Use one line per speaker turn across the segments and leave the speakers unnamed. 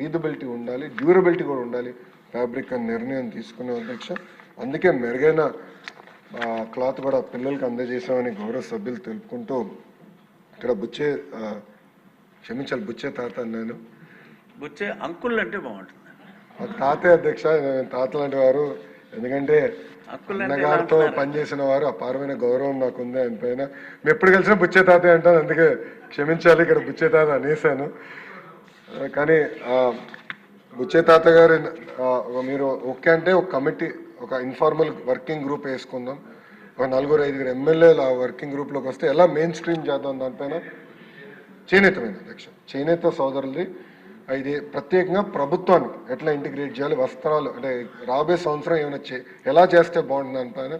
రీదబిలిటీ ఉండాలి డ్యూరబిలిటీ కూడా ఉండాలి. ఫ్యాబ్రిక్ అని నిర్ణయం తీసుకునే అధ్యక్ష. అందుకే మెరుగైన క్లాత్ కూడా పిల్లలకి అందజేసామని గౌరవ సభ్యులు తెలుపుకుంటూ ఇక్కడ బుచ్చే క్షమించాలి బుచ్చే తాత అన్నాను.
బుచ్చే అంకుల్ అంటే బాగుంటుంది
తాతే అధ్యక్ష నేను తాత లాంటి వారు ఎందుకంటే అన్నగారితో పనిచేసిన వారు అపారమైన గౌరవం నాకు ఉంది ఆయన పైన. ఎప్పుడు కలిసినా బుచ్చే తాతే అంటాను అందుకే క్షమించాలి ఇక్కడ బుచ్చే తాత అనేసాను కానీ బుచ్చే తాత గారు మీరు ఓకే అంటే ఒక కమిటీ ఒక ఇన్ఫార్మల్ వర్కింగ్ గ్రూప్ వేసుకుందాం. ఒక నలుగురు ఐదుగురు ఎమ్మెల్యేలు ఆ వర్కింగ్ గ్రూప్లోకి వస్తే ఎలా మెయిన్ స్ట్రీమ్ చేద్దాం దానిపైన? చేనేతమైన అధ్యక్ష. చేనేత సోదరులది. ఇది ప్రత్యేకంగా ప్రభుత్వానికి ఎట్లా ఇంటిగ్రేట్ చేయాలి? వస్త్రాలు అంటే రాబోయే సంవత్సరం ఏమైనా చే ఎలా చేస్తే బాగుంటుంది దానిపైన?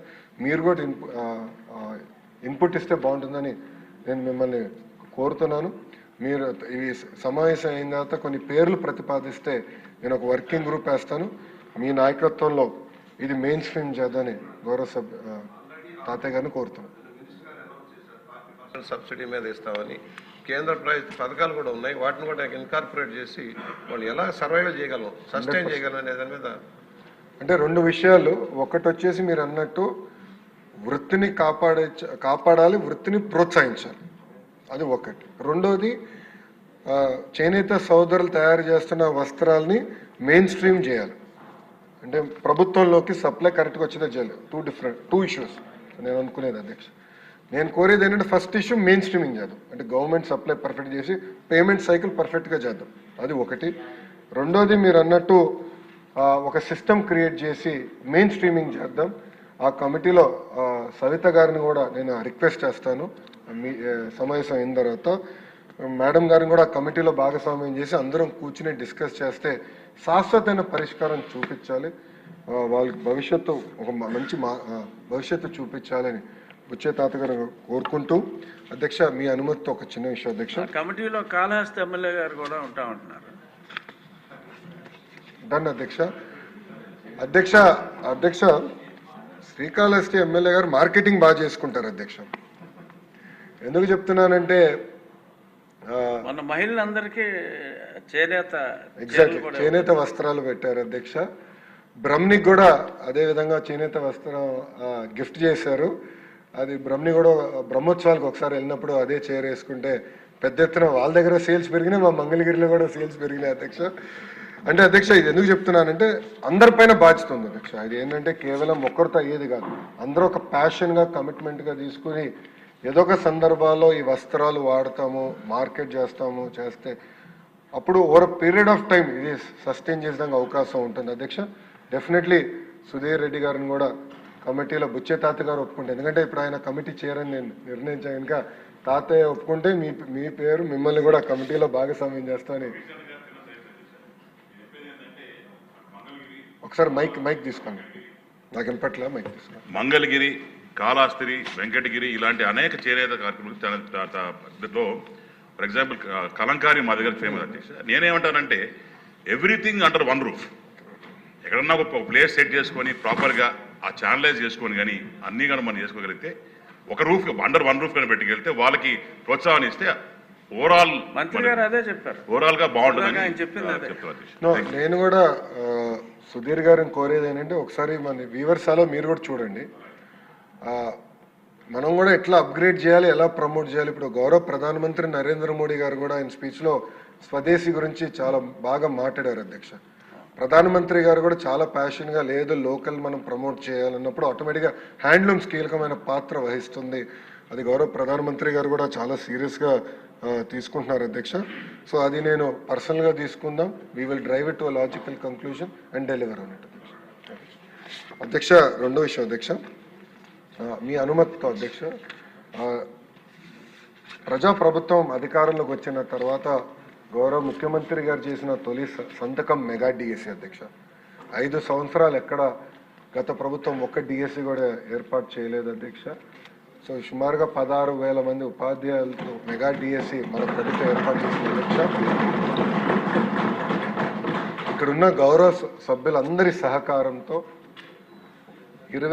మీరు కూడా ఇన్పు ఇన్పుట్ ఇస్తే బాగుంటుందని నేను మిమ్మల్ని కోరుతున్నాను. మీరు ఇవి సమావేశం అయిన తర్వాత కొన్ని పేర్లు ప్రతిపాదిస్తే నేను ఒక వర్కింగ్ గ్రూప్ వేస్తాను. మీ నాయకత్వంలో ఇది మెయిన్ స్ట్రీమ్ చేద్దని గౌరవ సభ్య తాతయ్య గారిని కోరుతున్నాను
సబ్సిడీ మీద ఇస్తామని కేంద్ర ప్రైజ్ పథకాలు కూడా ఉన్నాయి. వాటిని కూడా ఇన్కార్పొరేట్ చేసి వాళ్ళు ఎలా సర్వైవ్ చేయగలం సస్టైన్ చేయగలం అనే దాని మీద
అంటే రెండు విషయాలు. ఒకటి వచ్చేసి మీరు అన్నట్టు వృత్తిని కాపాడే కాపాడాలి వృత్తిని ప్రోత్సహించాలి. అది ఒకటి. రెండోది చేనేత సోదరులు తయారు చేస్తున్న వస్త్రాల్ని మెయిన్ స్ట్రీమ్ చేయాలి. అంటే ప్రభుత్వంలోకి సప్లై కరెక్ట్గా వచ్చేదే చేయాలి. టూ డిఫరెంట్ టూ ఇష్యూస్ నేను అనుకునేది అధ్యక్ష. నేను కోరేది ఏంటంటే ఫస్ట్ ఇష్యూ మెయిన్ స్ట్రీమింగ్ చేద్దాం. అంటే గవర్నమెంట్ సప్లై పర్ఫెక్ట్ చేసి పేమెంట్ సైకిల్ పర్ఫెక్ట్గా చేద్దాం. అది ఒకటి. రెండోది మీరు అన్నట్టు ఒక సిస్టమ్ క్రియేట్ చేసి మెయిన్ స్ట్రీమింగ్ చేద్దాం. ఆ కమిటీలో సవిత గారిని కూడా నేను రిక్వెస్ట్ చేస్తాను. మీ సమావేశం అయిన తర్వాత మేడం గారిని కూడా కమిటీలో భాగస్వామ్యం చేసి అందరం కూర్చుని డిస్కస్ చేస్తే శాశ్వతమైన పరిష్కారం చూపించాలి. వాళ్ళకి భవిష్యత్తు ఒక మంచి మా భవిష్యత్తు చూపించాలని బుచ్చే తాత గారు కోరుకుంటూ అధ్యక్ష మీ అనుమతితో ఒక చిన్న విషయం అధ్యక్ష.
కమిటీలో కాళహస్తి ఎమ్మెల్యే గారు కూడా ఉంటా ఉంటున్నారు.
డన్ అధ్యక్ష. అధ్యక్ష అధ్యక్ష శ్రీకాళహస్తి ఎమ్మెల్యే గారు మార్కెటింగ్ బాగా చేసుకుంటారు అధ్యక్ష. ఎందుకు చెప్తున్నానంటే
మన మహిళలందరికీ చేనేత
ఎగ్జాక్ట్లీ చేనేత వస్త్రాలు పెట్టారు అధ్యక్ష. బ్రహ్మనికి కూడా అదే విధంగా చేనేత వస్త్రం గిఫ్ట్ చేశారు. అది బ్రహ్మని కూడా బ్రహ్మోత్సవాలకు ఒకసారి వెళ్ళినప్పుడు అదే చీర వేసుకుంటే పెద్ద ఎత్తున వాళ్ళ దగ్గర సేల్స్ పెరిగినాయి మా మంగళగిరిలో కూడా సేల్స్ పెరిగినాయి అధ్యక్ష. అంటే అధ్యక్ష ఇది ఎందుకు చెప్తున్నానంటే అందరిపైన బాధ్యత ఉంది అధ్యక్ష. ఇది ఏంటంటే కేవలం ఒక్కరితో అయ్యేది కాదు. అందరూ ఒక ప్యాషన్గా కమిట్మెంట్గా తీసుకుని ఏదో ఒక సందర్భాల్లో ఈ వస్త్రాలు వాడతాము మార్కెట్ చేస్తాము చేస్తే అప్పుడు ఓవర్ పీరియడ్ ఆఫ్ టైం ఇది సస్టైన్ చేసడానికి అవకాశం ఉంటుంది. అధ్యక్ష డెఫినెట్లీ సుధీర్ రెడ్డి గారిని కూడా కమిటీలో బుచ్చే తాత గారు ఒప్పుకుంటే ఎందుకంటే ఇప్పుడు ఆయన కమిటీ చేయరని నేను నిర్ణయించాను. తాతయ్య ఒప్పుకుంటే మీ మీ పేరు మిమ్మల్ని కూడా కమిటీలో భాగస్వామ్యం చేస్తామని ఒకసారి మైక్ మైక్ తీసుకోండి. నాకు వినపట్ల? మైక్ తీసుకోండి.
మంగళగిరి కాళాస్త్రి వెంకటగిరి ఇలాంటి అనేక చేనేత కార్యక్రమాలు తన- త- త- దీంట్లో ఫర్ ఎగ్జాంపుల్ కలంకారీ మా దగ్గర ఫేమస్ అధ్యక్ష నేనేమంటానంటే ఎవ్రీథింగ్ అండర్ వన్ రూఫ్ ఎక్కడన్నా ఒక ప్లేస్ సెట్ చేసుకొని ప్రాపర్గా ఆ ఛానలైజ్ చేసుకొని కానీ అన్నీ కానీ మనం చేసుకోగలిగితే ఒక రూఫ్ అండర్ వన్ రూఫ్ కానీ పెట్టుకెళ్తే వాళ్ళకి ప్రోత్సాహం ఇస్తే ఓవరాల్
మంత్రి గారు అదే చెప్పారు.
ఓవరాల్గా
నో నేను కూడా సుధీర్ గారిని కోరేది ఏంటంటే ఒకసారి మన వీవర్సాలో మీరు కూడా చూడండి. మనం కూడా ఎట్లా అప్గ్రేడ్ చేయాలి ఎలా ప్రమోట్ చేయాలి? ఇప్పుడు గౌరవ ప్రధానమంత్రి నరేంద్ర మోడీ గారు కూడా ఆయన స్పీచ్లో స్వదేశీ గురించి చాలా బాగా మాట్లాడారు అధ్యక్ష. ప్రధానమంత్రి గారు కూడా చాలా ప్యాషన్గా లేదు లోకల్ మనం ప్రమోట్ చేయాలన్నప్పుడు ఆటోమేటిక్గా హ్యాండ్లూమ్స్ కీలకమైన పాత్ర వహిస్తుంది. అది గౌరవ ప్రధానమంత్రి గారు కూడా చాలా సీరియస్గా తీసుకుంటున్నారు అధ్యక్ష. సో అది నేను పర్సనల్గా తీసుకుందాం. We will drive it to logical conclusion and deliver అన్నట్టు అధ్యక్ష రెండో విషయం అధ్యక్ష. మీ అనుమతితో అధ్యక్ష ప్రజాప్రభుత్వం అధికారంలోకి వచ్చిన తర్వాత గౌరవ ముఖ్యమంత్రి గారు చేసిన తొలి స- సంతకం మెగా డిఎస్సి అధ్యక్ష. ఐదు సంవత్సరాలు ఎక్కడ గత ప్రభుత్వం ఒక్క డిఎస్సి కూడా ఏర్పాటు చేయలేదు అధ్యక్ష. సో సుమారుగా పదహారు వేల మంది ఉపాధ్యాయులతో మెగా డిఎస్సి మన ప్రభుత్వం ఏర్పాటు చేసిన అధ్యక్ష. ఇక్కడున్న గౌరవ సభ్యులందరి సహకారంతో ఇరవై